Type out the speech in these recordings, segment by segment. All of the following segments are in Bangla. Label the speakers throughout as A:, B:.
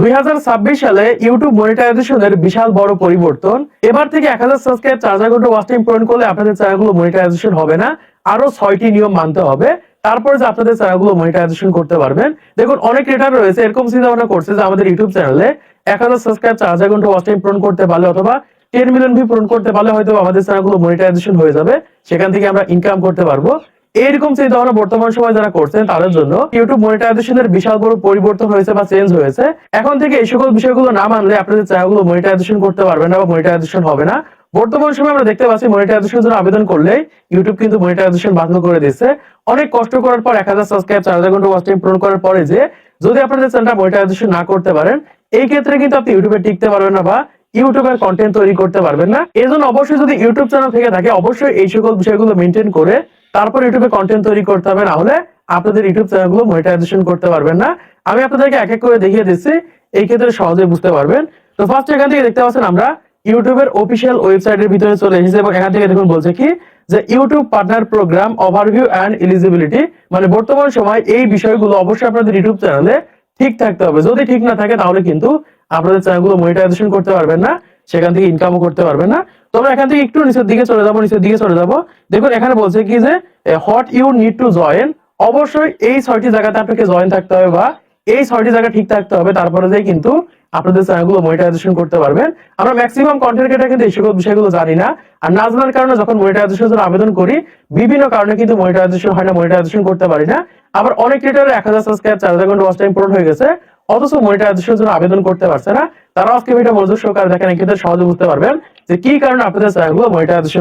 A: দুই সালে ইউটিউব মনিটাইজেশনের বিশাল বড় পরিবর্তন। এবার থেকে এক হাজার সাবস্ক্রাইব চার হাজার ঘণ্টা ওয়াচ পূরণ করলে আপনাদের চ্যানেলগুলো মনিটাইজেশন হবে না। আরও ছয়টি নিয়ম মানতে হবে। তারপর যে আপনাদের চ্যানেলগুলো মনিটাইজেশন করতে পারবেন। দেখুন, অনেক ক্রিয়েটার রয়েছে, এরকম চিন্তা ভাবনা করছে যে আমাদের ইউটিউব চ্যানেলে এক হাজার সাবস্ক্রাইব চার হাজার ঘণ্টা ওয়াচ টাইম পূরণ করতে পারলে অথবা টেন মিলিয়ন ভি পূরণ করতে পারলে হয়তো আমাদের চ্যানেলগুলো মনিটাইজেশন হয়ে যাবে। সেখান থেকে আমরা ইনকাম করতে পারব। এইরকম চিন্তা ভাবনা বর্তমান সময় যারা করছেন, তাদের জন্য ইউটিউব মনিটাইজেশনের বিশাল বড় পরিবর্তন হয়েছে বা চেঞ্জ হয়েছে। এখন থেকে এই সকল বিষয়গুলো না মানলে আপনাদের চ্যানেলগুলো মনিটাইজেশন করতে পারবেন না বা মনিটাইজেশন হবে না। বর্তমান সময় আমরা দেখতে পাচ্ছি মনিটাইজেশন জন্য আবেদন করলে ইউটিউব কিন্তু মনিটাইজেশন বাতিল করে দিচ্ছে। অনেক কষ্ট করার পর এক হাজার সাবস্ক্রাইব চার হাজার ঘণ্টা ওয়াচ টাইম পূরণ করার পরে যে যদি আপনাদের চ্যানেলটা মনিটাইজেশন না করতে পারেন, এই ক্ষেত্রে কিন্তু আপনি ইউটিউবে টিকতে পারবেন না বা ইউটিউবের কন্টেন্ট তৈরি করতে পারবেন না। এই জন্য অবশ্যই যদি ইউটিউব চ্যানেল থেকে থাকে, অবশ্যই এই সকল বিষয়গুলো মেনটেন করে তারপর ইউটিউবে কন্টেন্ট তৈরি করতে হবে না হলে আপনাদের ইউটিউব চ্যানেলগুলো মনিটাইজেশন করতে পারবেন না। আমি আপনাদেরকে এক এক করে দেখিয়ে দিচ্ছি, এই ক্ষেত্রে সহজে বুঝতে পারবেন। তো ফার্স্ট এখান থেকে দেখতে পাচ্ছেন আমরা, ইউটিউবের অফিসিয়াল ওয়েবসাইটের ভিতরে চলে এসেছি এবং এখান থেকে দেখুন বলছে কি, যে YouTube partner program overview and eligibility মানে বর্তমান সময় এই বিষয়গুলো অবশ্যই আপনাদের ইউটিউব চ্যানেলে ঠিক থাকতে হবে। যদি ঠিক না থাকে, তাহলে কিন্তু আপনাদের চ্যানেলগুলো মনিটাইজেশন করতে পারবেন না। সেখান থেকে ইনকামও করতে পারবেন না। তো আমরা এখান থেকে একটু নিচের দিকে চলে যাব, নিচের দিকে চলে যাব। দেখুন, এখানে বলছে কি যে what you need to join অবশ্যই এই ছয়টি জায়গাতে আপনাকে জয়েন থাকতে হবে বা এই ছয়টি জায়গা ঠিক থাকতে হবে। তারপরে যে কিন্তু আপনাদের চ্যানেলগুলো মনিটাইজেশন করতে পারবেন। আমরা ম্যাক্সিমাম কন্টেন্ট ক্রিয়েটার কিন্তু এই সকল বিষয়গুলো জানি না। আর না জানার কারণে যখন মনিটাইজেশন জন্য আবেদন করি, বিভিন্ন কারণে কিন্তু মনিটাইজেশন হয় না মনিটাইজেশন করতে পারি না। আবার অনেক ক্রিয়েটার এক হাজার সাবস্ক্রাইব চার হাজার ঘণ্টা ওয়াচ টাইম পূরণ হয়ে গেছে। অথচ মনিটাইজেশনের জন্য আবেদন করতে পারছে না। তারা আজকে ভিডিও মনোযোগ সহকারে দেখেন সহজে বুঝতে পারবেন যে কি কারণে আপনাদের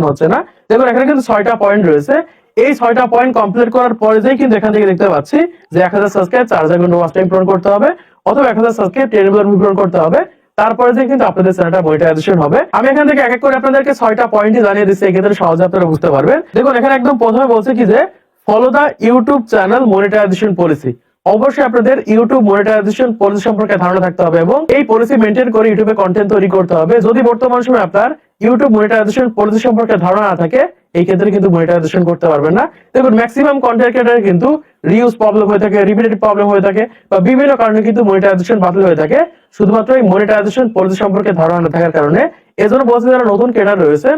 A: হচ্ছে না। দেখুন, এখানে কিন্তু ছয়টা পয়েন্ট রয়েছে। এই ছয়টা পয়েন্ট কমপ্লিট করার পরে যেই কিন্তু এখান থেকে দেখতে পাচ্ছি যে এক হাজার সাবস্ক্রাইব চার হাজার টাইম পূরণ করতে হবে, অথবা এক হাজার সাবস্ক্রাইব টেন মিলিয়ন পূরণ করতে হবে। তারপরে যে কিন্তু আপনাদের চ্যানেলটা মনিটাইজেশন হবে। আমি এখান থেকে এক এক করে আপনাদেরকে ছয়টা পয়েন্টই জানিয়ে দিচ্ছি, এক্ষেত্রে সহজে আপনারা বুঝতে পারবেন। দেখুন, এখানে একদম প্রথমে বলছে কি যে follow the YouTube channel monetization policy অবশ্যই আপনাদের ইউটিউব মনিটাইজেশন পলিসি সম্পর্কে ধারণা থাকতে হবে এবং এই পলিসি মেনটেন করে ইউটিউবে কন্টেন্ট তৈরি করতে হবে। যদি বর্তমান সময় আপনার ইউটিউব মনিটাইজেশন পলিসি সম্পর্কে ধারণা না থাকে, এই ক্ষেত্রে কিন্তু মনিটাইজেশন করতে পারবেন না। দেখুন ম্যাক্সিমাম কন্টেন্ট ক্রিয়েটার কিন্তু রিউজ প্রবলেম হয়ে থাকে রিপিটেড প্রবলেম হয়ে থাকে বা বিভিন্ন কারণে কিন্তু মনিটাইজেশন বাতিল হয়ে থাকে। শুধুমাত্র এই মনিটাইজেশন পলিসি সম্পর্কে ধারণা না থাকার কারণে এজন্য বলছে, যারা নতুন ক্রিয়েটার রয়েছেন,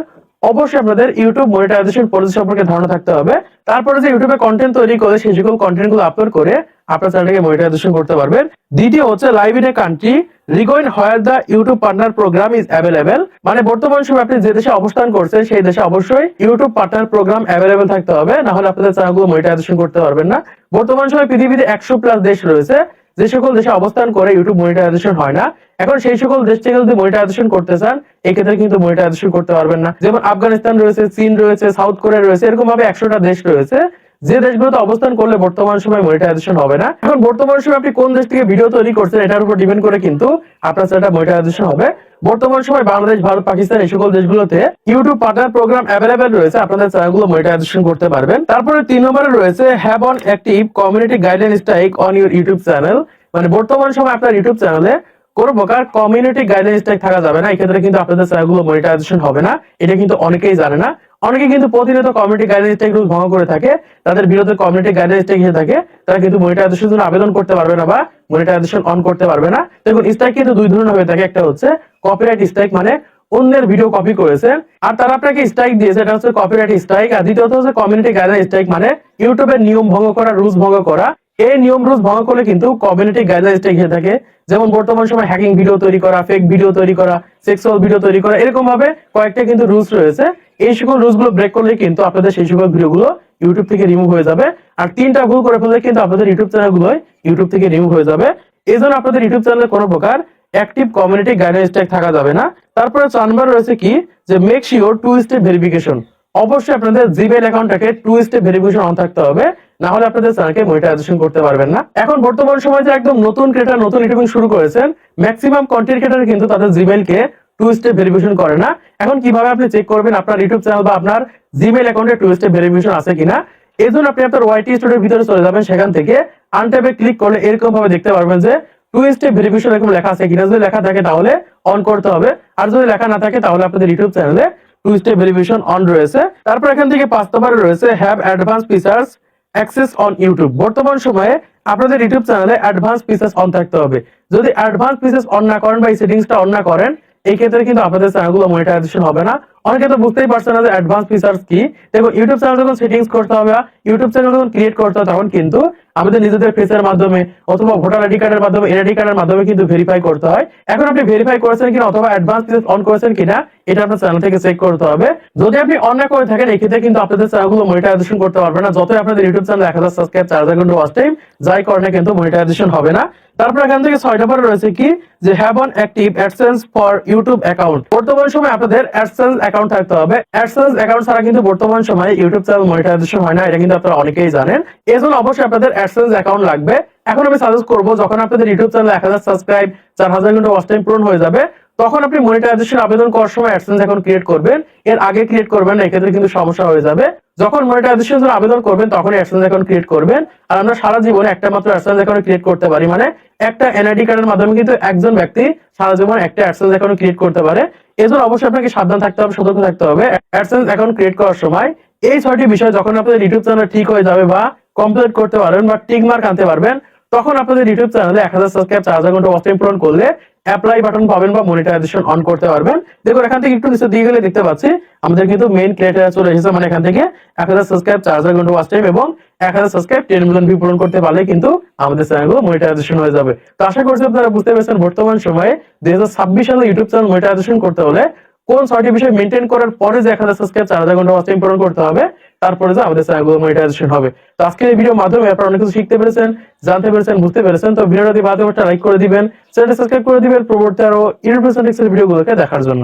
A: অবশ্যই আপনাদের ইউটিউব মনিটাইজেশন পলিসি সম্পর্কে ধারণা থাকতে হবে। তারপরে যে ইউটিউবে কন্টেন্ট তৈরি করে সেই সকল কন্টেন্টগুলো আপলোড করে আপনার চ্যানেলকে মনিটাইজেশন করতে পারবেন। দ্বিতীয় হচ্ছে live in a country region where the YouTube partner program is available মানে বর্তমান সময় আপনি যে দেশে অবস্থান করছেন, সেই দেশে অবশ্যই ইউটিউব পার্টনার প্রোগ্রাম অ্যাভেলেবেল থাকতে হবে। না হলে আপনাদের চ্যানেলগুলো মনিটাইজেশন করতে পারবেন না। বর্তমান সময় পৃথিবীতে একশো প্লাস দেশ রয়েছে। যে সকল দেশে অবস্থান করে ইউটিউব মনিটাইজেশন হয় না, এখন সেই সকল দেশ থেকে যদি মনিটাইজেশন করতে চান, এই ক্ষেত্রে কিন্তু মনিটাইজেশন করতে পারবেন না। যেমন আফগানিস্তান রয়েছে, চীন রয়েছে, সাউথ কোরিয়া রয়েছে এরকম ভাবে একশোটা দেশ রয়েছে। যে দেশগুলোতে অবস্থান করলে বর্তমান সময় মনিটাইজেশন হবে না, এখন বর্তমান সময় আপনি কোন দেশ থেকে ভিডিও তৈরি করছেন এটার উপর ডিপেন্ড করে কিন্তু আপনার চ্যানেলটা মনিটাইজেশন হবে। বর্তমান সময় বাংলাদেশ, ভারত, পাকিস্তান এই সকল দেশগুলোতে ইউটিউব পার্টনার প্রোগ্রাম অ্যাভেলেবেল রয়েছে, আপনাদের চ্যানেলগুলো মনিটাইজেশন করতে পারবেন। তারপরে তিন নম্বরে রয়েছে have on active community guideline strike on your YouTube channel মানে বর্তমান সময় আপনার ইউটিউব চ্যানেলে কোনো প্রকার কমিউনিটি গাইডলাইন স্ট্রাইক থাকা যাবে না, এক্ষেত্রে কিন্তু আপনাদের চ্যানেলগুলো মনিটাইজেশন হবে না, এটা কিন্তু অনেকেই জানে না। অনেকে কিন্তু প্রতিনিয়ত কমিউনিটি গাইডলাইন রুল ভঙ্গ করে থাকে, তাদের বিরুদ্ধে কমিউনিটি গাইডলাইন হিসেবে থাকে, তারা কিন্তু মনিটাইজেশন জন্য আবেদন করতে পারবে না বা মনিটাইজেশন অন করতে পারবে না। দেখুন স্ট্রাইক কিন্তু দুই ধরনের হয়ে থাকে, একটা হচ্ছে কপিরাইট স্ট্রাইক মানে অন্যের ভিডিও কপি করেছে, আর তারা আপনাকে স্ট্রাইক দিয়েছে, এটা হচ্ছে কপিরাইট স্ট্রাইক আর দ্বিতীয়ত হচ্ছে কমিউনিটি গাইডলাইন স্ট্রাইক মানে ইউটিউবের নিয়ম ভঙ্গ করা রুলস ভঙ্গ করা। এই নিয়ম রুলস ভঙ্গ করলে কিন্তু কমিউনিটি গাইডলাইন স্ট্রাইক হয়ে থাকে। যেমন বর্তমান সময় হ্যাকিং ভিডিও তৈরি করা ফেক ভিডিও তৈরি করা সেক্সুয়াল ভিডিও তৈরি করা এরকম ভাবে কয়েকটা কিন্তু রুলস রয়েছে। এই সকল রুলসগুলো ব্রেক করলে কিন্তু আপনাদের সেই সকল ভিডিও গুলো ইউটিউব থেকে রিমুভ হয়ে যাবে। আর তিনটা ভুল করে ফেললে কিন্তু আপনাদের ইউটিউব চ্যানেলগুলো ইউটিউব থেকে রিমুভ হয়ে যাবে। এই জন্য আপনাদের ইউটিউব চ্যানেলে কোনো প্রকার অ্যাক্টিভ কমিউনিটি গাইডলাইন স্ট্রাইক থাকা যাবে না। তারপরে চার নম্বর রয়েছে কি? যে make sure two step verification অবশ্যই আপনাদের জিমেইল অ্যাকাউন্টটাকে টু স্টেপ ভেরিফিকেশন অন থাকতে হবে। না হলে আপনাদের চ্যানেলকে মনিটাইজেশন করতে পারবেন না। এখন বর্তমান সময়ে যে একদম নতুন ক্রিয়েটার নতুন ইউটিউবিং শুরু করেছেন ম্যাক্সিমাম কন্টেন্ট ক্রিয়েটার কিন্তু তাদের জিমেইলকে টু স্টেপ ভেরিফিকেশন করে না। এখন কীভাবে আপনি চেক করবেন আপনার ইউটিউব চ্যানেল বা আপনার জিমেল অ্যাকাউন্টে টু স্টেপ ভেরিফিকেশন আছে কিনা? এই জন্য আপনি আপনার ওয়াইটি স্টুডিওর ভিতরে চলে যাবেন, সেখান থেকে আনট্যাবে ক্লিক করলে এরকম ভাবে দেখতে পারবেন যে টু স্টেপ ভেরিফিকেশন এরকম লেখা আছে কিনা। যদি লেখা থাকে তাহলে অন করতে হবে। আর যদি লেখা না থাকে তাহলে আপনাদের ইউটিউব চ্যানেলে টু স্টেপ ভেরিফিকেশন অন রয়েছে। তারপর এখান থেকে পাঁচ নম্বরে রয়েছে have advance features access on YouTube বর্তমান সময়ে আপনাদের ইউটিউব চ্যানেলে অ্যাডভান্স পিসেস অন থাকতে হবে। যদি অ্যাডভান্স পিসেস অন না করেন বা এই সেটিংসটা অন না করেন এই ক্ষেত্রে কিন্তু আপনাদের চ্যানেলগুলো মনিটাইজেশন হবে না। অনেকে তো বুঝতেই পারছেন না যে অ্যাডভান্স ফিচার্স কি। দেখো ইউটিউব চ্যানেল যখন সেটিংস করতে হবে ইউটিউব চ্যানেল যখন ক্রিয়েট করতে হবে, তখন কিন্তু আমাদের নিজেদের ফেসের মাধ্যমে অথবা ভোটার আইডি কার্ডের মাধ্যমে এনআইডি কার্ডের মাধ্যমে কিন্তু ভেরিফাই করতে হয়। এখন আপনি ভেরিফাই করেছেন কিনা অথবা অ্যাডভান্স ফিচার্স অন করেছেন কিনা, এটা আপনার চ্যানেল থেকে চেক করতে হবে। যদি আপনি অন না করে থাকেন, এক্ষেত্রে কিন্তু আপনাদের চ্যানেলগুলো মনিটাইজেশন করতে পারবে না। যতই আপনাদের ইউটিউব চ্যানেল এক হাজার সাবস্ক্রাইব চার হাজার ঘণ্টা ওয়াচ টাইম যাই করেন না কিন্তু মনিটাইজেশন হবে না। তারপর এখান থেকে ছয়টা পরে রয়েছে কি? যে have on active AdSense for YouTube account বর্তমান সময় আপনাদের অ্যাডসেন্স অ্যাকাউন্ট থাকতে হবে। অ্যাডসেন্স অ্যাকাউন্ট ছাড়া কিন্তু বর্তমান সময়ে ইউটিউব চ্যানেল মনিটাইজেশন হয় না, এটা কিন্তু আপনারা অনেকেই জানেন। এর জন্য অবশ্যই আপনাদের অ্যাডসেন্স অ্যাকাউন্ট লাগবে। এখন আমি সাজেস্ট করব, যখন আপনাদের ইউটিউব চ্যানেল এক হাজার সাবস্ক্রাইব চার হাজার ঘণ্টা ওয়াচ টাইম পূরণ হয়ে যাবে, তখন আপনি মনিটাইজেশন আবেদন করার সময় অ্যাডসেন্স অ্যাকাউন্ট ক্রিয়েট করবেন। এর আগে ক্রিয়েট করবেন না, এক্ষেত্রে কিন্তু সমস্যা হয়ে যাবে। যখন মনিটাইজেশন জন্য আবেদন করবেন, তখন অ্যাডসেন্স অ্যাকাউন্ট ক্রিয়েট করবেন। আর আমরা সারা জীবনে একটা মাত্র অ্যাডসেন্স অ্যাকাউন্ট ক্রিয়েট করতে পারি মানে একটা এনআইডি কার্ডের মাধ্যমে কিন্তু একজন ব্যক্তি সারা জীবন একটা অ্যাডসেন্স অ্যাকাউন্ট ক্রিয়েট করতে পারে। এজন্য অবশ্যই আপনাকে সাবধান থাকতে হবে, সতর্ক থাকতে হবে। অ্যাডসেন্স অ্যাকাউন্ট ক্রিয়েট করার সময় এই ছয়টি বিষয় যখন আপনাদের ইউটিউব চ্যানেল ঠিক হয়ে যাবে বা কমপ্লিট করতে পারবেন বা টিক মার্ক আনতে পারবেন তখন আপনাদের ইউটিউব চ্যানেলে এক হাজার সাবস্ক্রাইব চার হাজার ঘণ্টা ওয়াচ পূরণ করলে অ্যাপ্লাই বাটন পাবেন বা মনিটাইজেশন অন করতে পারবেন। দেখুন, এখান থেকে একটু নিচে দিয়ে গেলে দেখতে পাচ্ছি, আমাদের কিন্তু মেইন ক্রাইটেরিয়া চলে এসেছে মানে এখান থেকে এক হাজার সাবস্ক্রাইব চার হাজার ঘণ্টা ওয়াচ এবং এক হাজার সাবস্ক্রাইব টেন মিলিয়ন ভিউ পূরণ করতে পারলে কিন্তু আমাদের চ্যানেলগুলো মনিটাইজেশন হয়ে যাবে। তো আশা করছি আপনারা বুঝতে পেরেছেন, বর্তমান সময়ে দুই হাজার ছাব্বিশ সালে ইউটিউব চ্যানেল মনিটাইজেশন করতে হলে কোন ছয়টি বিষয় মেনটেন করার পরে যে এক হাজার সাবস্ক্রাইব চার হাজার ঘণ্টা ওয়াচ টাইম করতে হবে, তারপরে যে আমাদের চ্যানেলগুলো মনিটাইজেশন হবে। তো আজকে এই ভিডিওর মাধ্যমে আপনারা অনেক কিছু শিখতে পেরেছেন, জানতে পেরেছেন, বুঝতে পেরেছেন। তো ভিডিওটি ভালো একটা লাইক করে দিবেন চ্যানেলটা সাবস্ক্রাইব করে দিবেন, পরবর্তী আরও ইউটিউব ভিডিওগুলোকে দেখার জন্য।